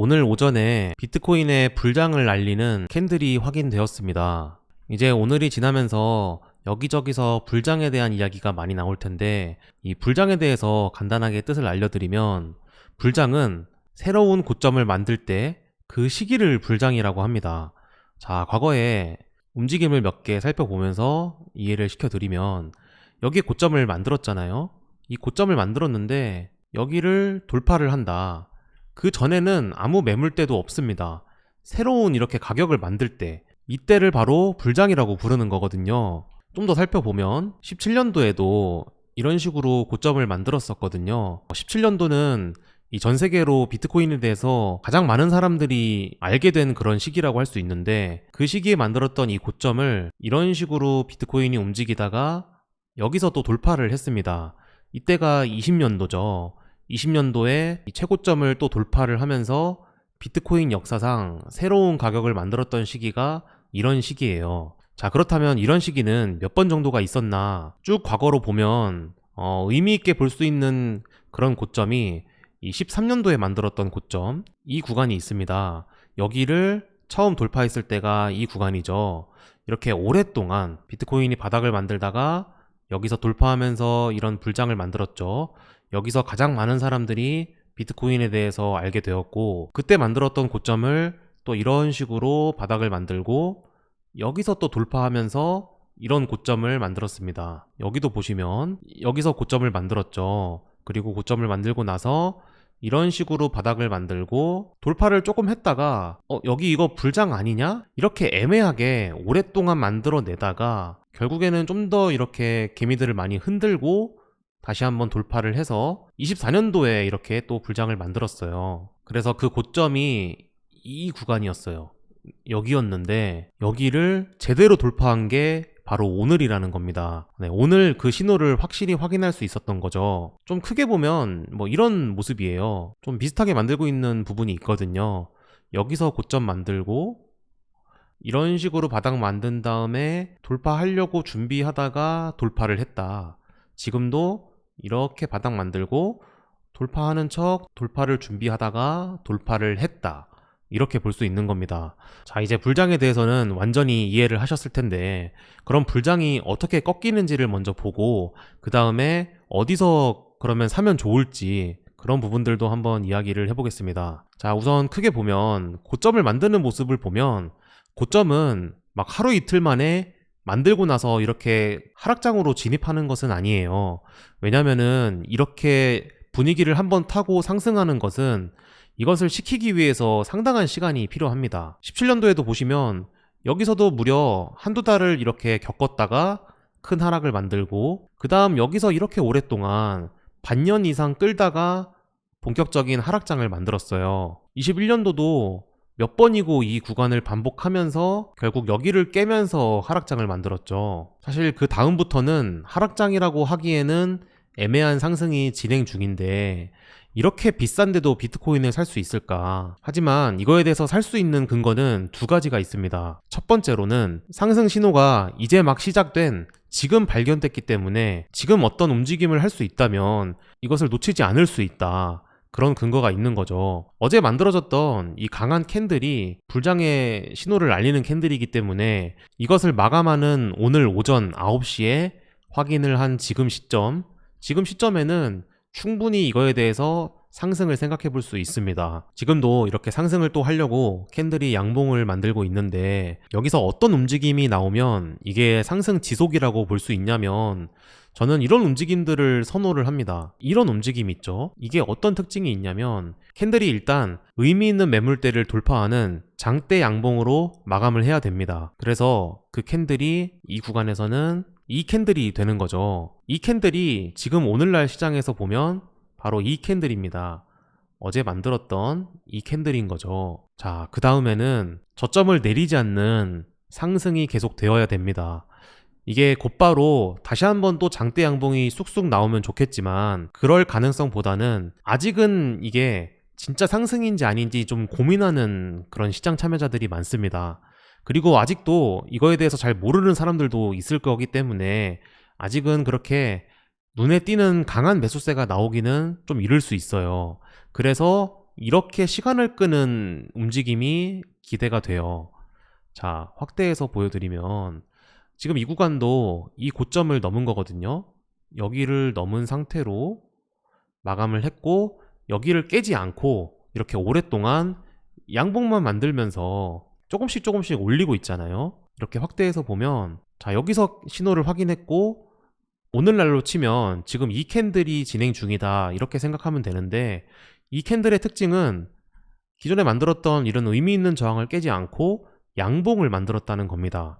오늘 오전에 비트코인의 불장을 알리는 캔들이 확인되었습니다. 이제 오늘이 지나면서 여기저기서 불장에 대한 이야기가 많이 나올 텐데 이 불장에 대해서 간단하게 뜻을 알려드리면 불장은 새로운 고점을 만들 때 그 시기를 불장이라고 합니다. 자, 과거에 움직임을 몇 개 살펴보면서 이해를 시켜드리면 여기에 고점을 만들었잖아요. 이 고점을 만들었는데 여기를 돌파를 한다. 그 전에는 아무 매물대도 없습니다. 새로운 이렇게 가격을 만들 때 이때를 바로 불장이라고 부르는 거거든요. 좀 더 살펴보면 17년도에도 이런 식으로 고점을 만들었었거든요. 17년도는 이 전 세계로 비트코인에 대해서 가장 많은 사람들이 알게 된 그런 시기라고 할 수 있는데 그 시기에 만들었던 이 고점을 이런 식으로 비트코인이 움직이다가 여기서 또 돌파를 했습니다. 이때가 20년도죠. 20년도에 최고점을 또 돌파를 하면서 비트코인 역사상 새로운 가격을 만들었던 시기가 이런 시기예요. 자, 그렇다면 이런 시기는 몇 번 정도가 있었나? 쭉 과거로 보면 어, 의미 있게 볼 수 있는 그런 고점이 이 13년도에 만들었던 고점, 이 구간이 있습니다. 여기를 처음 돌파했을 때가 이 구간이죠. 이렇게 오랫동안 비트코인이 바닥을 만들다가 여기서 돌파하면서 이런 불장을 만들었죠. 여기서 가장 많은 사람들이 비트코인에 대해서 알게 되었고, 그때 만들었던 고점을 또 이런 식으로 바닥을 만들고, 여기서 또 돌파하면서 이런 고점을 만들었습니다. 여기도 보시면 여기서 고점을 만들었죠. 그리고 고점을 만들고 나서 이런 식으로 바닥을 만들고 돌파를 조금 했다가 어 여기 이거 불장 아니냐? 이렇게 애매하게 오랫동안 만들어내다가 결국에는 좀 더 이렇게 개미들을 많이 흔들고 다시 한번 돌파를 해서 24년도에 이렇게 또 불장을 만들었어요. 그래서 그 고점이 이 구간이었어요. 여기였는데 여기를 제대로 돌파한 게 바로 오늘이라는 겁니다. 네, 오늘 그 신호를 확실히 확인할 수 있었던 거죠. 좀 크게 보면 뭐 이런 모습이에요. 좀 비슷하게 만들고 있는 부분이 있거든요. 여기서 고점 만들고 이런 식으로 바닥 만든 다음에 돌파하려고 준비하다가 돌파를 했다. 지금도 이렇게 바닥 만들고 돌파하는 척 돌파를 준비하다가 돌파를 했다. 이렇게 볼 수 있는 겁니다. 자, 이제 불장에 대해서는 완전히 이해를 하셨을 텐데, 그럼 불장이 어떻게 꺾이는지를 먼저 보고, 그 다음에 어디서 그러면 사면 좋을지, 그런 부분들도 한번 이야기를 해보겠습니다. 자, 우선 크게 보면, 고점을 만드는 모습을 보면, 고점은 막 하루 이틀 만에 만들고 나서 이렇게 하락장으로 진입하는 것은 아니에요. 왜냐면은 이렇게 분위기를 한번 타고 상승하는 것은 이것을 시키기 위해서 상당한 시간이 필요합니다. 17년도에도 보시면 여기서도 무려 한두 달을 이렇게 겪었다가 큰 하락을 만들고 그 다음 여기서 이렇게 오랫동안 반년 이상 끌다가 본격적인 하락장을 만들었어요. 21년도도 몇 번이고 이 구간을 반복하면서 결국 여기를 깨면서 하락장을 만들었죠. 사실 그 다음부터는 하락장이라고 하기에는 애매한 상승이 진행 중인데 이렇게 비싼데도 비트코인을 살 수 있을까? 하지만 이거에 대해서 살 수 있는 근거는 두 가지가 있습니다. 첫 번째로는 상승 신호가 이제 막 시작된 지금 발견됐기 때문에 지금 어떤 움직임을 할 수 있다면 이것을 놓치지 않을 수 있다. 그런 근거가 있는 거죠. 어제 만들어졌던 이 강한 캔들이 불장의 신호를 알리는 캔들이기 때문에 이것을 마감하는 오늘 오전 9시에 확인을 한 지금 시점, 지금 시점에는 충분히 이거에 대해서 상승을 생각해 볼 수 있습니다. 지금도 이렇게 상승을 또 하려고 캔들이 양봉을 만들고 있는데 여기서 어떤 움직임이 나오면 이게 상승 지속이라고 볼 수 있냐면 저는 이런 움직임들을 선호를 합니다. 이런 움직임 있죠? 이게 어떤 특징이 있냐면 캔들이 일단 의미 있는 매물대를 돌파하는 장대 양봉으로 마감을 해야 됩니다. 그래서 그 캔들이 이 구간에서는 이 캔들이 되는 거죠. 이 캔들이 지금 오늘날 시장에서 보면 바로 이 캔들입니다. 어제 만들었던 이 캔들인 거죠. 자, 그 다음에는 저점을 내리지 않는 상승이 계속 되어야 됩니다. 이게 곧바로 다시 한번 또 장대 양봉이 쑥쑥 나오면 좋겠지만 그럴 가능성보다는 아직은 이게 진짜 상승인지 아닌지 좀 고민하는 그런 시장 참여자들이 많습니다. 그리고 아직도 이거에 대해서 잘 모르는 사람들도 있을 거기 때문에 아직은 그렇게 눈에 띄는 강한 매수세가 나오기는 좀 이를 수 있어요. 그래서 이렇게 시간을 끄는 움직임이 기대가 돼요. 자, 확대해서 보여드리면 지금 이 구간도 이 고점을 넘은 거거든요. 여기를 넘은 상태로 마감을 했고 여기를 깨지 않고 이렇게 오랫동안 양봉만 만들면서 조금씩 조금씩 올리고 있잖아요. 이렇게 확대해서 보면 자 여기서 신호를 확인했고 오늘날로 치면 지금 이 캔들이 진행 중이다 이렇게 생각하면 되는데 이 캔들의 특징은 기존에 만들었던 이런 의미 있는 저항을 깨지 않고 양봉을 만들었다는 겁니다.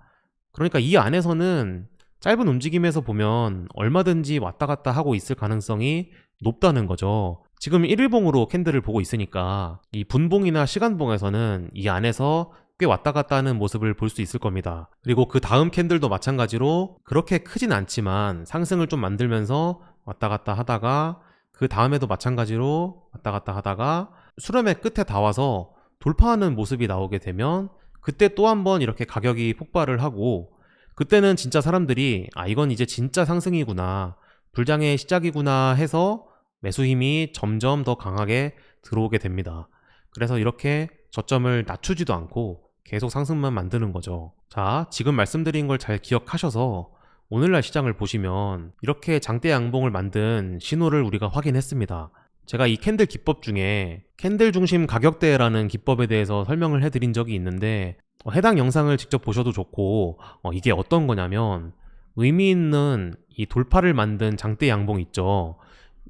그러니까 이 안에서는 짧은 움직임에서 보면 얼마든지 왔다 갔다 하고 있을 가능성이 높다는 거죠. 지금 1일봉으로 캔들을 보고 있으니까 이 분봉이나 시간봉에서는 이 안에서 꽤 왔다 갔다 하는 모습을 볼 수 있을 겁니다. 그리고 그 다음 캔들도 마찬가지로 그렇게 크진 않지만 상승을 좀 만들면서 왔다 갔다 하다가 그 다음에도 마찬가지로 왔다 갔다 하다가 수렴의 끝에 다 와서 돌파하는 모습이 나오게 되면 그때 또 한 번 이렇게 가격이 폭발을 하고 그때는 진짜 사람들이 아 이건 이제 진짜 상승이구나 불장의 시작이구나 해서 매수 힘이 점점 더 강하게 들어오게 됩니다. 그래서 이렇게 저점을 낮추지도 않고 계속 상승만 만드는 거죠. 자, 지금 말씀드린 걸 잘 기억하셔서 오늘날 시장을 보시면 이렇게 장대 양봉을 만든 신호를 우리가 확인했습니다. 제가 이 캔들 기법 중에 캔들 중심 가격대라는 기법에 대해서 설명을 해드린 적이 있는데 어, 해당 영상을 직접 보셔도 좋고 어, 이게 어떤 거냐면 의미 있는 이 돌파를 만든 장대 양봉 있죠.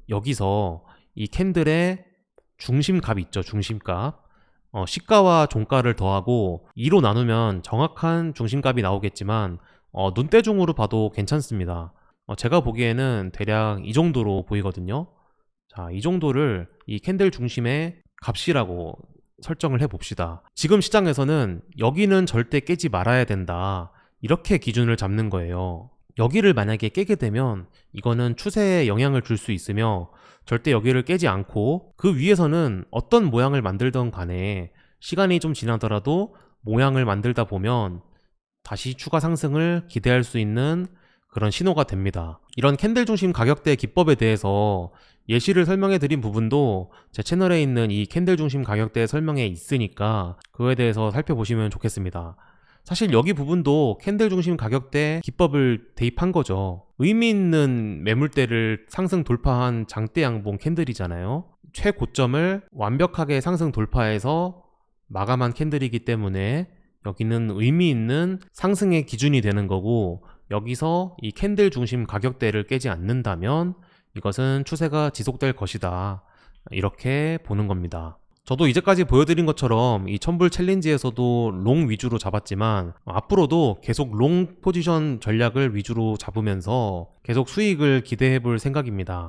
여기서 이 캔들의 중심값 있죠. 중심값. 어, 시가와 종가를 더하고 2로 나누면 정확한 중심값이 나오겠지만 어, 눈대중으로 봐도 괜찮습니다. 어, 제가 보기에는 대략 이 정도로 보이거든요. 자, 이 정도를 이 캔들 중심의 값이라고 설정을 해 봅시다. 지금 시장에서는 여기는 절대 깨지 말아야 된다. 이렇게 기준을 잡는 거예요. 여기를 만약에 깨게 되면 이거는 추세에 영향을 줄 수 있으며 절대 여기를 깨지 않고 그 위에서는 어떤 모양을 만들던 간에 시간이 좀 지나더라도 모양을 만들다 보면 다시 추가 상승을 기대할 수 있는 그런 신호가 됩니다. 이런 캔들 중심 가격대 기법에 대해서 예시를 설명해 드린 부분도 제 채널에 있는 이 캔들 중심 가격대 설명에 있으니까 그거에 대해서 살펴보시면 좋겠습니다. 사실 여기 부분도 캔들 중심 가격대 기법을 대입한 거죠. 의미 있는 매물대를 상승 돌파한 장대 양봉 캔들이잖아요. 최고점을 완벽하게 상승 돌파해서 마감한 캔들이기 때문에 여기는 의미 있는 상승의 기준이 되는 거고 여기서 이 캔들 중심 가격대를 깨지 않는다면 이것은 추세가 지속될 것이다. 이렇게 보는 겁니다. 저도 이제까지 보여드린 것처럼 이 천불 챌린지에서도 롱 위주로 잡았지만 앞으로도 계속 롱 포지션 전략을 위주로 잡으면서 계속 수익을 기대해 볼 생각입니다.